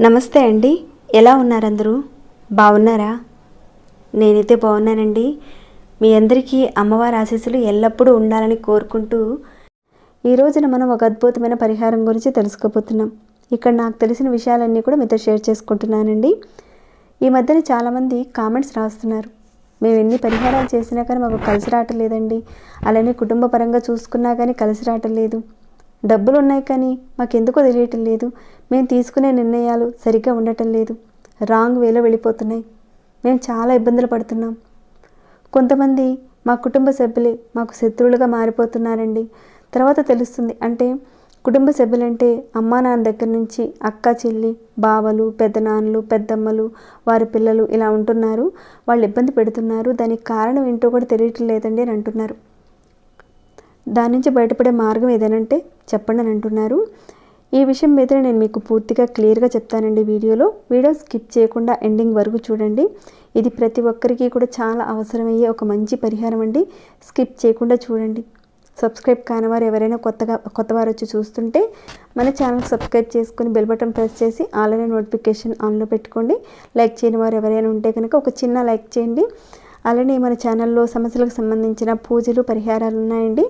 నమస్తే అండి. ఎలా ఉన్నారు అందరూ బాగున్నారా? నేనైతే బాగున్నానండి. మీ అందరికీ అమ్మవారి ఆశీస్సులు ఎల్లప్పుడూ ఉండాలని కోరుకుంటూ ఈ రోజున మనం ఒక అద్భుతమైన పరిహారం గురించి తెలుసుకోబోతున్నాం. ఇక్కడ నాకు తెలిసిన విషయాలన్నీ కూడా మీతో షేర్ చేసుకుంటున్నానండి. ఈ మధ్యన చాలామంది కామెంట్స్ రాస్తున్నారు. మేము ఎన్ని పరిహారాలు చేసినా కానీ మాకు కలిసి రావటం లేదండి. అలానే కుటుంబ పరంగా చూసుకున్నా కానీ కలిసి రావటం లేదు. డబ్బులు ఉన్నాయి కానీ మాకెందుకో తెలియటం లేదు. మేము తీసుకునే నిర్ణయాలు సరిగ్గా ఉండటం లేదు. రాంగ్ వేలో వెళ్ళిపోతున్నాయి. మేము చాలా ఇబ్బందులు పడుతున్నాం. కొంతమంది మా కుటుంబ సభ్యులే మాకు శత్రువులుగా మారిపోతున్నారండి. తర్వాత తెలుస్తుంది అంటే కుటుంబ సభ్యులంటే అమ్మా నాన్న దగ్గర నుంచి అక్క చెల్లి బావలు పెద్దనాన్నలు పెద్దమ్మలు వారి పిల్లలు ఇలా ఉంటున్నారు. వాళ్ళు ఇబ్బంది పెడుతున్నారు. దానికి కారణం ఏంటో కూడా తెలియటం లేదండి అని అంటున్నారు. దాని నుంచి బయటపడే మార్గం ఏదేనంటే చెప్పండి అని అంటున్నారు. ఈ విషయం మీద నేను మీకు పూర్తిగా క్లియర్గా చెప్తానండి వీడియోలో. వీడియో స్కిప్ చేయకుండా ఎండింగ్ వరకు చూడండి. ఇది ప్రతి ఒక్కరికి కూడా చాలా అవసరమయ్యే ఒక మంచి పరిహారం అండి. స్కిప్ చేయకుండా చూడండి. సబ్స్క్రైబ్ కాని వారు ఎవరైనా కొత్తగా కొత్త వారు వచ్చి చూస్తుంటే మన ఛానల్ సబ్స్క్రైబ్ చేసుకుని బెల్ బటన్ ప్రెస్ చేసి ఆల్రెడీ నోటిఫికేషన్ ఆన్లో పెట్టుకోండి. లైక్ చేయని వారు ఎవరైనా ఉంటే కనుక ఒక చిన్న లైక్ చేయండి. అలానే మన ఛానల్లో సమస్యలకు సంబంధించిన పూజలు పరిహారాలు ఉన్నాయండి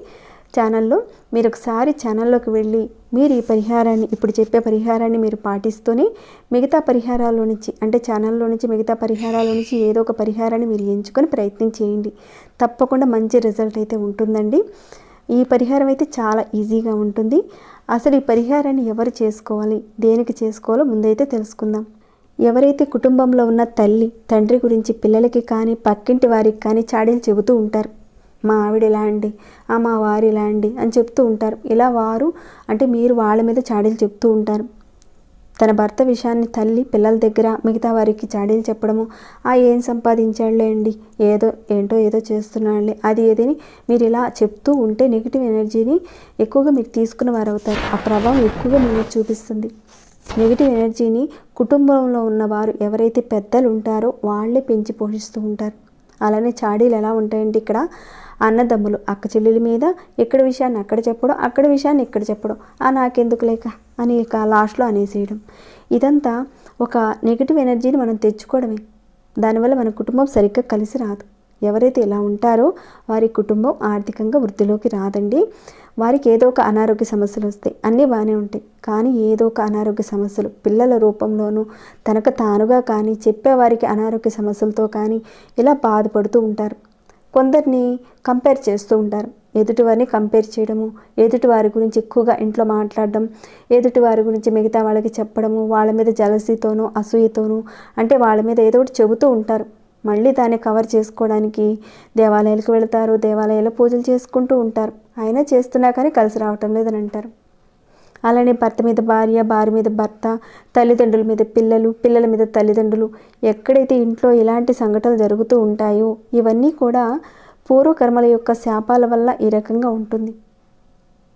ఛానల్లో. మీరు ఒకసారి ఛానల్లోకి వెళ్ళి మీరు ఈ పరిహారాన్ని ఇప్పుడు చెప్పే పరిహారాన్ని మీరు పాటిస్తూనే మిగతా పరిహారాల నుంచి అంటే ఛానల్లో నుంచి మిగతా పరిహారాల నుంచి ఏదో ఒక పరిహారాన్ని మీరు ఎంచుకొని ప్రయత్నం చేయండి. తప్పకుండా మంచి రిజల్ట్ అయితే ఉంటుందండి. ఈ పరిహారం అయితే చాలా ఈజీగా ఉంటుంది. అసలు ఈ పరిహారాన్ని ఎవరు చేసుకోవాలి? దేనికి చేసుకోవాలో ముందైతే తెలుసుకుందాం. ఎవరైతే కుటుంబంలో ఉన్న తల్లి తండ్రి గురించి పిల్లలకి కానీ పక్కింటి వారికి కానీ చాడీలు చెబుతూ ఉంటారు. మా ఆవిడ ఇలా అండి ఆ మా వారు ఇలా అండి అని చెప్తూ ఉంటారు. ఇలా వారు అంటే మీరు వాళ్ళ మీద చాడీలు చెప్తూ ఉంటారు. తన భర్త విషయాన్ని తల్లి పిల్లల దగ్గర మిగతా వారికి చాడీలు చెప్పడము. ఆ ఏం సంపాదించాడులే అండి ఏదో ఏంటో ఏదో చేస్తున్నాడులే. అది ఏదని మీరు ఇలా చెప్తూ ఉంటే నెగిటివ్ ఎనర్జీని ఎక్కువగా మీరు తీసుకున్న వారు అవుతారు ఆ ప్రభావం ఎక్కువగా మీరు చూపిస్తుంది. నెగిటివ్ ఎనర్జీని కుటుంబంలో ఉన్నవారు ఎవరైతే పెద్దలు ఉంటారో వాళ్ళే పెంచి పోషిస్తూ ఉంటారు. అలానే చాడీలు ఎలా ఉంటాయంటే ఇక్కడ అన్నదమ్ములు అక్క చెల్లెల మీద ఇక్కడ విషయాన్ని అక్కడ చెప్పడం అక్కడ విషయాన్ని ఇక్కడ చెప్పడం ఆ నాకెందుకు లేక అని ఇక లాస్ట్లో అనేసేయడం. ఇదంతా ఒక నెగిటివ్ ఎనర్జీని మనం తెచ్చుకోవడమే. దానివల్ల మన కుటుంబం సరిగ్గా కలిసి రాదు. ఎవరైతే ఇలా ఉంటారో వారి కుటుంబం ఆర్థికంగా వృద్ధిలోకి రాదండి. వారికి ఏదో ఒక అనారోగ్య సమస్యలు వస్తాయి. అన్నీ బాగానే ఉంటాయి. కానీ ఏదో ఒక అనారోగ్య సమస్యలు పిల్లల రూపంలోనూ తనకు తానుగా కానీ చెప్పేవారికి అనారోగ్య సమస్యలతో కానీ ఇలా బాధపడుతూ ఉంటారు. కొందరిని కంపేర్ చేస్తూ ఉంటారు. ఎదుటివారిని కంపేర్ చేయడము ఎదుటివారి గురించి ఎక్కువగా ఇంట్లో మాట్లాడడం ఎదుటివారి గురించి మిగతా వాళ్ళకి చెప్పడము వాళ్ళ మీద జలసీతోనూ అసూయతోనూ అంటే వాళ్ళ మీద ఏదో ఒకటి చెబుతూ ఉంటారు. మళ్ళీ దాన్ని కవర్ చేసుకోవడానికి దేవాలయాలకు వెళతారు దేవాలయాల్లో పూజలు చేసుకుంటూ ఉంటారు. అయినా చేస్తున్నా కానీ కలిసి రావటం లేదని అంటారు. అలానే భర్త మీద భార్య భార్య మీద భర్త తల్లిదండ్రుల మీద పిల్లలు పిల్లల మీద తల్లిదండ్రులు ఎక్కడైతే ఇంట్లో ఇలాంటి సంఘటనలు జరుగుతూ ఉంటాయో ఇవన్నీ కూడా పూర్వకర్మల యొక్క శాపాల వల్ల ఈ రకంగా ఉంటుంది.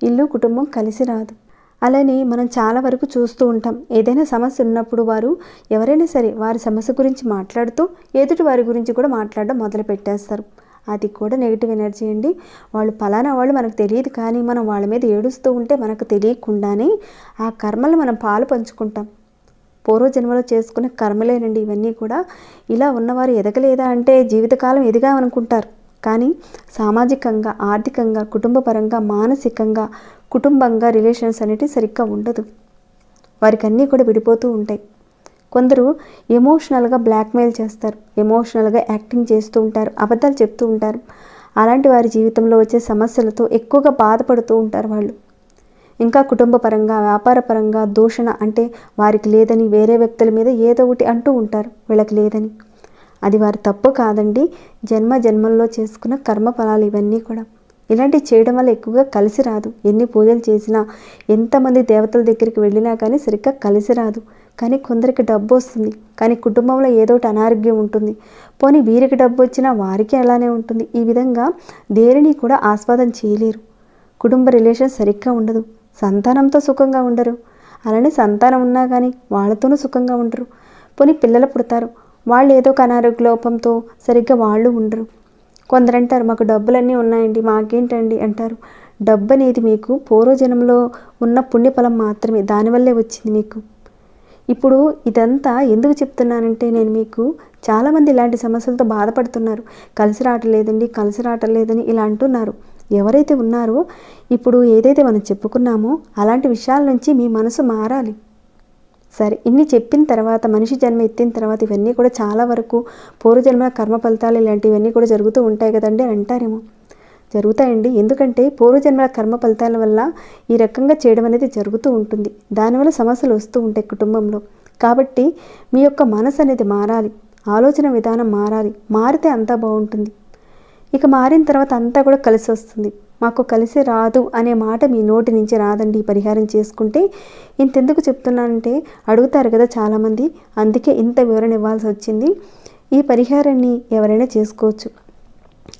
ఇల్లు కుటుంబం కలిసి రాదు. అలానే మనం చాలా వరకు చూస్తూ ఉంటాం. ఏదైనా సమస్య ఉన్నప్పుడు వారు ఎవరైనా సరే వారి సమస్య గురించి మాట్లాడుతూ ఎదుటి వారి గురించి కూడా మాట్లాడడం మొదలు పెట్టేస్తారు అది కూడా నెగిటివ్ ఎనర్జీ అండి. వాళ్ళు ఫలానా వాళ్ళు మనకు తెలియదు కానీ మనం వాళ్ళ మీద ఏడుస్తూ ఉంటే మనకు తెలియకుండానే ఆ కర్మలు మనం పాలు పంచుకుంటాం. పూర్వజన్మలో చేసుకునే కర్మలేనండి ఇవన్నీ కూడా. ఇలా ఉన్నవారు ఎదగలేదా అంటే జీవితకాలం ఎదిగామనుకుంటారు. కానీ సామాజికంగా ఆర్థికంగా కుటుంబపరంగా మానసికంగా కుటుంబంగా రిలేషన్స్ అనేటివి సరిగ్గా ఉండదు. వారికి అన్నీ కూడా విడిపోతూ ఉంటాయి. కొందరు ఎమోషనల్గా బ్లాక్మెయిల్ చేస్తారు ఎమోషనల్గా యాక్టింగ్ చేస్తూ ఉంటారు అబద్ధాలు చెప్తూ ఉంటారు. అలాంటి వారి జీవితంలో వచ్చే సమస్యలతో ఎక్కువగా బాధపడుతూ ఉంటారు వాళ్ళు. ఇంకా కుటుంబ పరంగా వ్యాపార పరంగా దూషణ అంటే వారికి లేదని వేరే వ్యక్తుల మీద ఏదో ఒకటి అంటూ ఉంటారు వీళ్ళకి లేదని. అది వారి తప్పు కాదండి జన్మ జన్మల్లో చేసుకున్న కర్మ ఫలాలు ఇవన్నీ కూడా. ఇలాంటివి చేయడం వల్ల ఎక్కువగా కలిసి రాదు. ఎన్ని పూజలు చేసినా ఎంతమంది దేవతల దగ్గరికి వెళ్ళినా కానీ సరిగ్గా కలిసి రాదు. కానీ కొందరికి డబ్బు వస్తుంది. కానీ కుటుంబంలో ఏదో ఒకటి అనారోగ్యం ఉంటుంది. పోనీ వీరికి డబ్బు వచ్చినా వారికి అలానే ఉంటుంది. ఈ విధంగా దేనిని కూడా ఆస్వాదం చేయలేరు. కుటుంబ రిలేషన్ సరిగ్గా ఉండదు. సంతానంతో సుఖంగా ఉండరు. అలానే సంతానం ఉన్నా కానీ వాళ్ళతోనూ సుఖంగా ఉండరు. పోనీ పిల్లలు పుడతారు. వాళ్ళు ఏదో ఒక అనారోగ్య లోపంతో సరిగ్గా వాళ్ళు ఉండరు. కొందరు అంటారు మాకు డబ్బులన్నీ ఉన్నాయండి మాకేంటండి? అంటారు. డబ్బు అనేది మీకు పూర్వజన్మలో ఉన్న పుణ్యఫలం మాత్రమే. దానివల్లే వచ్చింది మీకు. ఇప్పుడు ఇదంతా ఎందుకు చెప్తున్నానంటే నేను మీకు చాలామంది ఇలాంటి సమస్యలతో బాధపడుతున్నారు. కలిసి రావట్లేదండి కలిసి రావట్లేదని ఇలా అంటున్నారు. ఎవరైతే ఉన్నారో ఇప్పుడు ఏదైతే మనం చెప్పుకున్నామో అలాంటి విషయాల నుంచి మీ మనసు మారాలి. సరే ఇన్ని చెప్పిన తర్వాత మనిషి జన్మ ఎత్తిన తర్వాత ఇవన్నీ కూడా చాలా వరకు పూర్వజన్మ కర్మ ఫలితాలు ఇలాంటివన్నీ కూడా జరుగుతూ ఉంటాయి కదండి అంటారేమో. జరుగుతాయండి. ఎందుకంటే పూర్వజన్మల కర్మ ఫలితాల వల్ల ఈ రకంగా చేయడం అనేది జరుగుతూ ఉంటుంది. దానివల్ల సమస్యలు వస్తూ ఉంటాయి కుటుంబంలో. కాబట్టి మీ యొక్క మనసు అనేది మారాలి. ఆలోచన విధానం మారాలి. మారితే అంతా బాగుంటుంది. ఇక మారిన తర్వాత అంతా కూడా కలిసి వస్తుంది. మాకు కలిసి రాదు అనే మాట మీ నోటి నుంచి రాదండి ఈ పరిహారం చేసుకుంటే. ఇంతెందుకు చెప్తున్నానంటే అడుగుతారు కదా చాలామంది. అందుకే ఇంత వివరణ ఇవ్వాల్సి వచ్చింది. ఈ పరిహారాన్ని ఎవరైనా చేసుకోవచ్చు.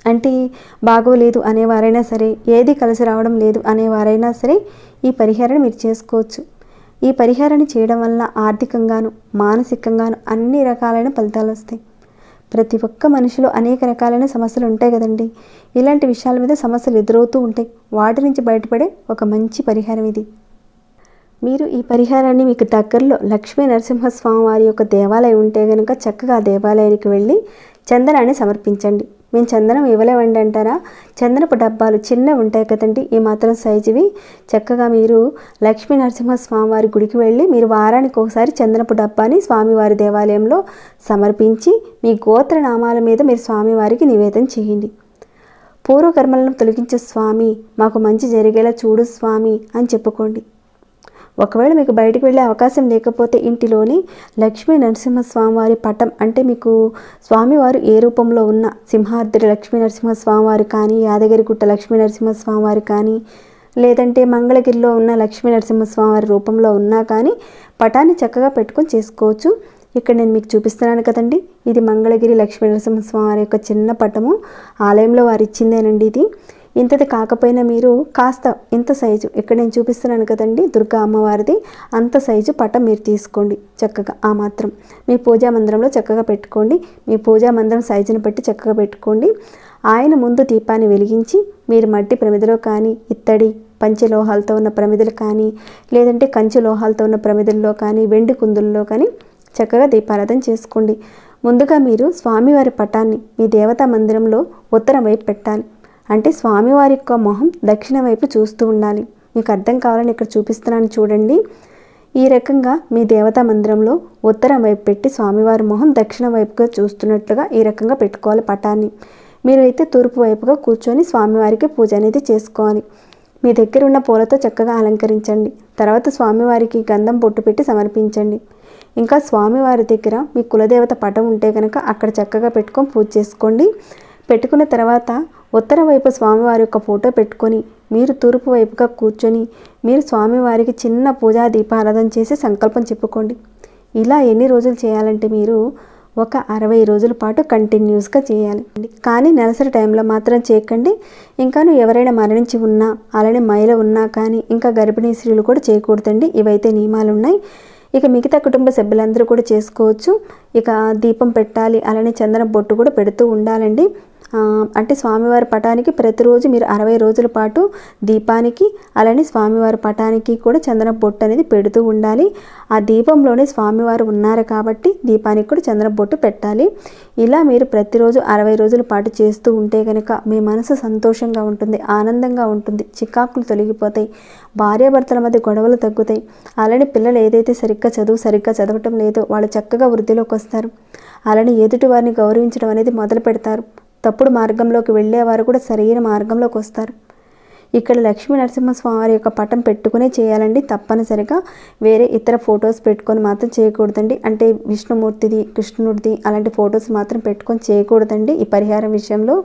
అంటే బాగోలేదు అనేవారైనా సరే ఏది కలిసి రావడం లేదు అనేవారైనా సరే ఈ పరిహారాన్ని మీరు చేసుకోవచ్చు. ఈ పరిహారాన్ని చేయడం వల్ల ఆర్థికంగాను మానసికంగాను అన్ని రకాలైన ఫలితాలు వస్తాయి. ప్రతి ఒక్క మనిషిలో అనేక రకాలైన సమస్యలు ఉంటాయి కదండి. ఇలాంటి విషయాల మీద సమస్యలు ఎదురవుతూ ఉంటాయి. వాటి నుంచి బయటపడే ఒక మంచి పరిహారం ఇది. మీరు ఈ పరిహారాన్ని మీకు దగ్గరలో లక్ష్మీ నరసింహస్వామి వారి యొక్క దేవాలయం ఉంటే కనుక చక్కగా ఆ దేవాలయానికి వెళ్ళి చందనాన్ని సమర్పించండి. మేము చందనం ఇవ్వలేమండి అంటారా? చందనపు డబ్బాలు చిన్నవి ఉంటాయి కదండి ఈ మాత్రం సైజువి. చక్కగా మీరు లక్ష్మీ నరసింహస్వామి వారి గుడికి వెళ్ళి మీరు వారానికి ఒకసారి చందనపు డబ్బాని స్వామివారి దేవాలయంలో సమర్పించి మీ గోత్ర నామాల మీద మీరు స్వామివారికి నివేదన చేయండి. పూర్వకర్మలను తొలగించే స్వామి మాకు మంచి జరిగేలా చూడు స్వామి అని చెప్పుకోండి. ఒకవేళ మీకు బయటకు వెళ్ళే అవకాశం లేకపోతే ఇంటిలోని లక్ష్మీ నరసింహస్వామివారి పటం అంటే మీకు స్వామివారు ఏ రూపంలో ఉన్న సింహాద్రి లక్ష్మీ నరసింహస్వామివారు కానీ యాదగిరిగుట్ట లక్ష్మీ నరసింహస్వామివారు కానీ లేదంటే మంగళగిరిలో ఉన్న లక్ష్మీ నరసింహస్వామివారి రూపంలో ఉన్నా కానీ పటాన్ని చక్కగా పెట్టుకొని చేసుకోవచ్చు. ఇక్కడ నేను మీకు చూపిస్తున్నాను కదండి. ఇది మంగళగిరి లక్ష్మీ నరసింహస్వామి వారి యొక్క చిన్న పటము. ఆలయంలో వారు ఇచ్చిందేనండి ఇది. ఇంతది కాకపోయినా మీరు కాస్త ఇంత సైజు ఇక్కడ నేను చూపిస్తున్నాను కదండి దుర్గా అమ్మవారిది అంత సైజు పటం మీరు తీసుకోండి చక్కగా ఆ మాత్రం. మీ పూజా మందిరంలో చక్కగా పెట్టుకోండి మీ పూజా మందిరం సైజుని బట్టి చక్కగా పెట్టుకోండి. ఆయన ముందు దీపాన్ని వెలిగించి మీరు మట్టి ప్రమిదలో కానీ ఇత్తడి పంచలోహాలతో ఉన్న ప్రమిదలు కానీ లేదంటే కంచు లోహాలతో ఉన్న ప్రమిదల్లో కానీ వెండి కుందుల్లో కానీ చక్కగా దీపారాధన చేసుకోండి. ముందుగా మీరు స్వామివారి పటాన్ని మీ దేవతా మందిరంలో ఉత్తరం వైపు పెట్టాలి. అంటే స్వామివారి యొక్క మొహం దక్షిణ వైపు చూస్తూ ఉండాలి. మీకు అర్థం కావాలని ఇక్కడ చూపిస్తున్నాను చూడండి. ఈ రకంగా మీ దేవతా మందిరంలో ఉత్తరం వైపు పెట్టి స్వామివారి మొహం దక్షిణ వైపుగా చూస్తున్నట్లుగా ఈ రకంగా పెట్టుకోవాలి పటాన్ని. మీరు అయితే తూర్పు వైపుగా కూర్చొని స్వామివారికి పూజ అనేది చేసుకోవాలి. మీ దగ్గర ఉన్న పూలతో చక్కగా అలంకరించండి. తర్వాత స్వామివారికి గంధం పొట్టు పెట్టి సమర్పించండి. ఇంకా స్వామివారి దగ్గర మీ కులదేవత పటం ఉంటే కనుక అక్కడ చక్కగా పెట్టుకొని పూజ చేసుకోండి. పెట్టుకున్న తర్వాత ఉత్తర వైపు స్వామివారి యొక్క ఫోటో పెట్టుకొని మీరు తూర్పు వైపుగా కూర్చొని మీరు స్వామివారికి చిన్న పూజా దీపారాధన చేసి సంకల్పం చెప్పుకోండి. ఇలా ఎన్ని రోజులు చేయాలంటే మీరు ఒక అరవై రోజుల పాటు కంటిన్యూస్గా చేయాలి. కానీ నెలసరి టైంలో మాత్రం చేయకండి. ఇంకాను ఎవరైనా మరణించి ఉన్నా అలానే మైల ఉన్నా కానీ ఇంకా గర్భిణీ స్త్రీలు కూడా చేయకూడదండి. ఇవైతే నియమాలు ఉన్నాయి ఇక మిగతా కుటుంబ సభ్యులందరూ కూడా చేసుకోవచ్చు. ఇక దీపం పెట్టాలి అలానే చందన బొట్టు కూడా పెడుతూ ఉండాలండి. అంటే స్వామివారి పటానికి ప్రతిరోజు మీరు అరవై రోజుల పాటు దీపానికి అలానే స్వామివారి పటానికి కూడా చందన బొట్టు అనేది పెడుతూ ఉండాలి. ఆ దీపంలోనే స్వామివారు ఉన్నారు కాబట్టి దీపానికి కూడా చందన బొట్టు పెట్టాలి. ఇలా మీరు ప్రతిరోజు అరవై రోజుల పాటు చేస్తూ ఉంటే కనుక మీ మనసు సంతోషంగా ఉంటుంది ఆనందంగా ఉంటుంది చికాకులు తొలగిపోతాయి భార్యాభర్తల మధ్య గొడవలు తగ్గుతాయి. అలానే పిల్లలు ఏదైతే సరిగ్గా చదువు సరిగ్గా చదవటం లేదో వాళ్ళు చక్కగా వృద్ధిలోకి వస్తారు. అలానే ఎదుటి వారిని గౌరవించడం అనేది మొదలు పెడతారు. తప్పుడు మార్గంలోకి వెళ్ళేవారు కూడా సరైన మార్గంలోకి వస్తారు. ఇక్కడ లక్ష్మీ నరసింహస్వామి వారి యొక్క పటం పెట్టుకునే చేయాలండి. తప్పనిసరిగా వేరే ఇతర ఫొటోస్ పెట్టుకొని మాత్రం చేయకూడదండి. అంటే విష్ణుమూర్తిది కృష్ణుడిది అలాంటి ఫొటోస్ మాత్రం పెట్టుకొని చేయకూడదండి. ఈ పరిహారం విషయంలో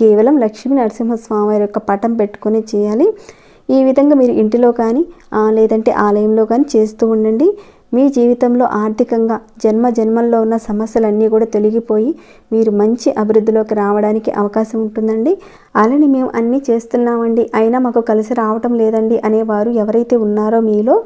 కేవలం లక్ష్మీ నరసింహస్వామి యొక్క పటం పెట్టుకొని చేయాలి. ఈ విధంగా మీరు ఇంటిలో కానీ లేదంటే ఆలయంలో కానీ చేస్తూ ఉండండి. మీ జీవితంలో ఆర్థికంగా జన్మ జన్మల్లో ఉన్న సమస్యలన్నీ కూడా తొలగిపోయి మీరు మంచి అభివృద్ధిలోకి రావడానికి అవకాశం ఉంటుందండి. అలానే మేము అన్నీ చేస్తున్నామండి. అయినా మాకు కలిసి రావటం లేదండి అనేవారు ఎవరైతే ఉన్నారో మీలో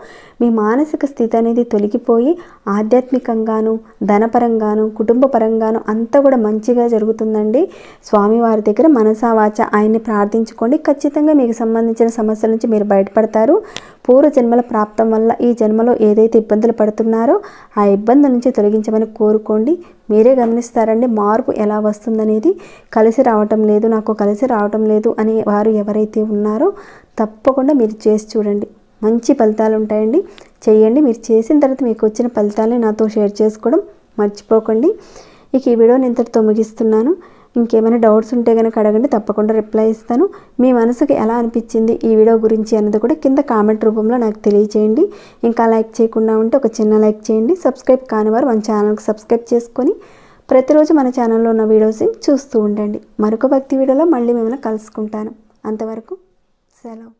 మీ మానసిక స్థితి అనేది తొలగిపోయి ఆధ్యాత్మికంగాను ధనపరంగాను కుటుంబ పరంగాను అంతా కూడా మంచిగా జరుగుతుందండి. స్వామివారి దగ్గర మనసావాచ ఆయన్ని ప్రార్థించుకోండి. ఖచ్చితంగా మీకు సంబంధించిన సమస్యల నుంచి మీరు బయటపడతారు. పూర్వ జన్మల ప్రాప్తం వల్ల ఈ జన్మలో ఏదైతే ఇబ్బందులు పడుతున్నారో ఆ ఇబ్బంది నుంచి తొలగించమని కోరుకోండి. మీరే గమనిస్తారండి మార్పు ఎలా వస్తుందనేది. కలిసి రావటం లేదు నాకు కలిసి రావటం లేదు అనే వారు ఎవరైతే ఉన్నారో తప్పకుండా మీరు చేసి చూడండి. మంచి ఫలితాలు ఉంటాయండి. చేయండి మీరు చేసిన తర్వాత మీకు వచ్చిన ఫలితాలని నాతో షేర్ చేసుకోవడం మర్చిపోకండి. ఇక ఈ వీడియోని ఇంతటితో ముగిస్తున్నాను. ఇంకేమైనా డౌట్స్ ఉంటే కనుక అడగండి తప్పకుండా రిప్లై ఇస్తాను. మీ మనసుకు ఎలా అనిపించింది ఈ వీడియో గురించి అన్నది కూడా కింద కామెంట్ రూపంలో నాకు తెలియచేయండి. ఇంకా లైక్ చేయకుండా ఉంటే ఒక చిన్న లైక్ చేయండి. సబ్స్క్రైబ్ కాని వారు మన ఛానల్కి సబ్స్క్రైబ్ చేసుకొని ప్రతిరోజు మన ఛానల్లో ఉన్న వీడియోస్ని చూస్తూ ఉండండి. మరొక భక్తి వీడియోలో మళ్ళీ మిమ్మల్ని కలుసుకుంటాను. అంతవరకు సెలవు.